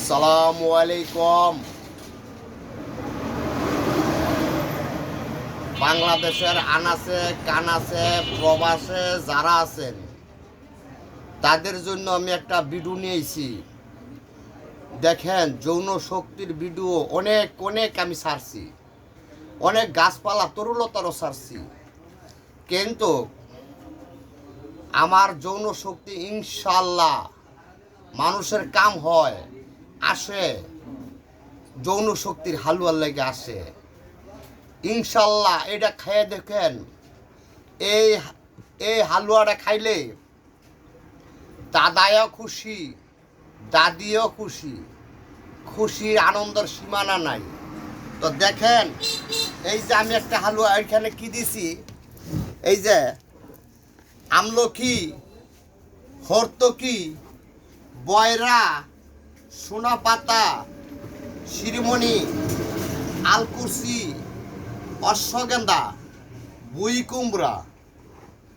আসসালামু আলাইকুম। বাংলাদেশের আনাসে কানাসে প্রবাসে যারা আছেন, তাদের জন্য আমি একটা ভিডিও নিয়েছি দেখেন, যৌন শক্তির ভিডিও অনেক অনেক আমি ছাড়ছি। অনেক গাছপালা তরুলতারও ছাড়ছি। কিন্তু আমার যৌন শক্তি ইনশাল্লাহ মানুষের কাম হয়। আসে, যৌন শক্তির হালুয়ার লেগে আসে। ইনশাল্লাহ এটা খেয়ে দেখেন, এই এই হালুয়াটা খাইলে দাদাও খুশি, দাদিও খুশি, খুশির আনন্দের সীমানা নাই। তো দেখেন, এই যে আমি একটা হালুয়া এখানে কি দিছি? এই যে আমলকি, হর্তকি, বয়রা সোনা পাতা শিরোমণি, আলকুরসি অশ্বগন্ধা বুই কুমড়া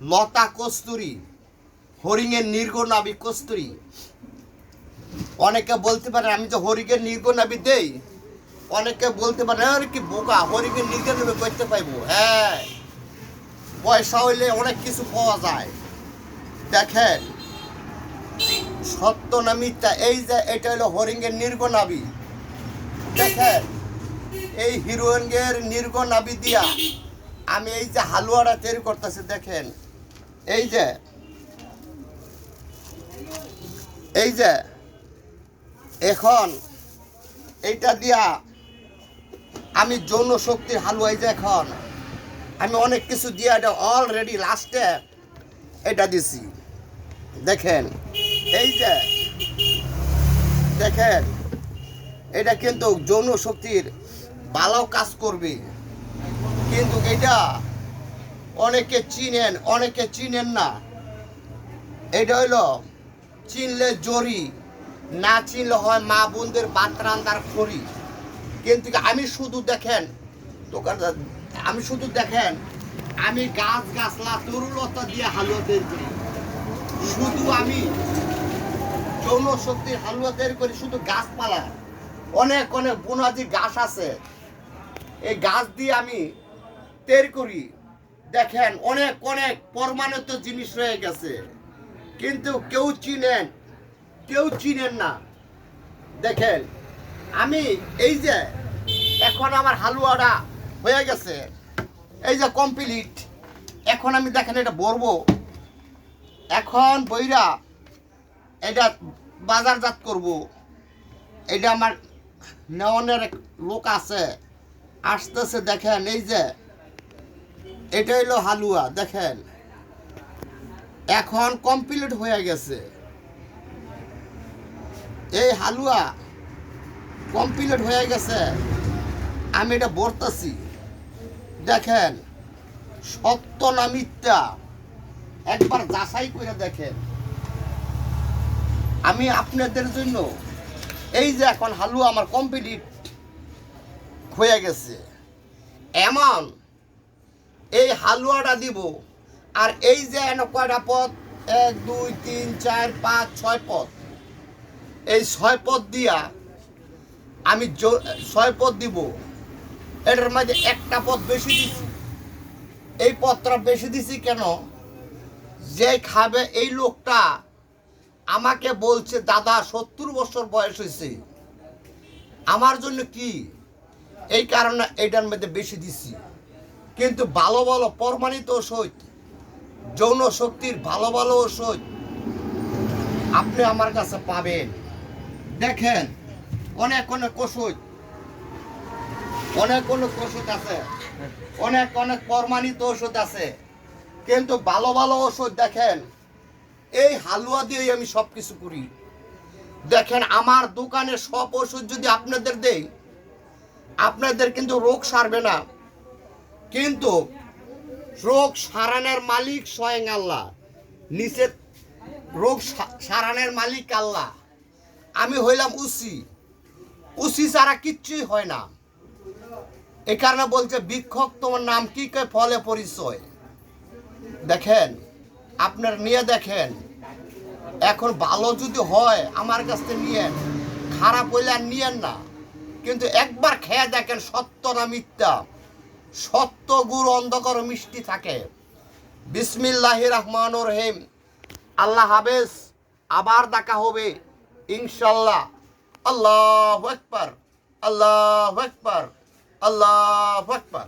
লতা কস্তুরি, হরিণের নির্গনাবি কস্তুরি। অনেকে বলতে পারে, আমি যে হরিণের নির্গনাবি দেই। অনেকে বলতে পারে, আরে কি বোকা, হরিণের নির্গনাবি করতে পাইবো হ্যাঁ পয়সা হইলে অনেক কিছু পাওয়া যায়। দেখেন সত্য না মিথ্যা, এই যে এটা হলো হরিঙ্গের নির্গনাবি। দেখেন, এই হিরোইনের নির্গনাবি দিয়া আমি এই যে হালুয়াটা তৈরি করতেছি, দেখেন, এই যে এই যে, এখন এইটা দিয়া আমি যৌন শক্তির হালুয়া, এই যে এখন আমি অনেক কিছু দিয়া এটা অলরেডি লাস্টে এটা দিছি। দেখেন এই যে, দেখেন, এটা কিন্তু যৌন শক্তির ভালো কাজ করবে। কিন্তু এটা অনেকে চিনেন অনেকে চিনেন না। এটা হইল চিনলে জরি, না চিনলে হয় মা বোনদের বাতরান্দার খড়ি। কিন্তু আমি শুধু দেখেন, দোকানদার, আমি শুধু দেখেন, আমি গাছ গাছলা তরুলতা দিয়ে হালুয়া তৈরি শুধু আমি যৌন শক্তির হালুয়া তৈরি করি, শুধু গাছপালা। অনেক অনেক বনাজি গাছ আছে। এই গাছ দিয়ে আমি তৈরি করি। দেখেন, অনেক অনেক প্রমাণিত জিনিস রয়ে গেছে। কিন্তু কেউ চিনেন কেউ চিনেন না। দেখেন, আমি এই যে এখন আমার হালুয়াটা হয়ে গেছে, এই যে কমপ্লিট এখন আমি দেখেন এটা বলব এখন বইরা এটা বাজারজাত করব। এটা আমার নেওয়ানের এক লোক আছে, আসতেছে দেখেন, এই যে, এটা হলো হালুয়া, দেখেন। এখন কমপ্লিট হয়ে গেছে। এই হালুয়া কমপ্লিট হয়ে গেছে। আমি এটা বলতেছি দেখেন, সত্য না মিথ্যা? একবার যাচাই করে দেখেন। আমি আপনাদের জন্য এই যে এখন হালুয়া আমার কমপ্লিট হয়ে গেছে। এমন এই হালুয়াটা দিব, আর এই যে কয়টা পথ এক, দুই, তিন, চার, পাঁচ, ছয় পথ এই ছয় পথ দিয়া আমি ছয় পথ দিব। এটার মধ্যে একটা পথ বেশি দিছি। এই পথটা বেশি দিছি কেন? যে খাবে এই লোকটা আমাকে বলছে, দাদা, সত্তর বছর বয়স হয়েছে। আমার জন্য কি? এই কারণে এটার মধ্যে বেশি দিছি কিন্তু ভালো ভালো প্রমাণিত ওষুধ যৌন শক্তির ভালো ভালো ওষুধ আপনি আমার কাছে পাবেন। দেখেন, অনেক অনেক ওষুধ অনেক অনেক ওষুধ আছে, অনেক অনেক প্রমাণিত ওষুধ আছে। কিন্তু ভালো ভালো ওষুধ দেখেন এই হালুয়া দিয়েই আমি সব কিছু করি। দেখেন, আমার দোকানে সব ওষুধ যদি আপনাদের দেই, আপনাদের কিন্তু রোগ সারবে না। কিন্তু রোগ সারানোর মালিক স্বয়ং আল্লাহ। নিচে রোগ সারানোর মালিক আল্লাহ। আমি হইলাম উসি উসি ছাড়া কিচ্ছুই হয় না। এ কারণে বলছে বিক্ষোভ তোমার নাম কি? কয়, ফলে পরিচয়। দেখেন আপনার নিয়ে দেখেন। এখন ভালো যদি হয়, আমার কাছ থেকে নিয়ে খারাপ হইলে আর নিয়েন না। কিন্তু একবার খেয়ে দেখেন সত্য না মিথ্যা। সত্য গুড় অন্ধকার মিষ্টি থাকে। বিসমিল্লাহ রহমান রহিম। আল্লাহ হাফেজ। আবার দেখা হবে, ইনশাল্লাহ। আল্লাহ একবার আল্লাহ একবার আল্লাহ একবার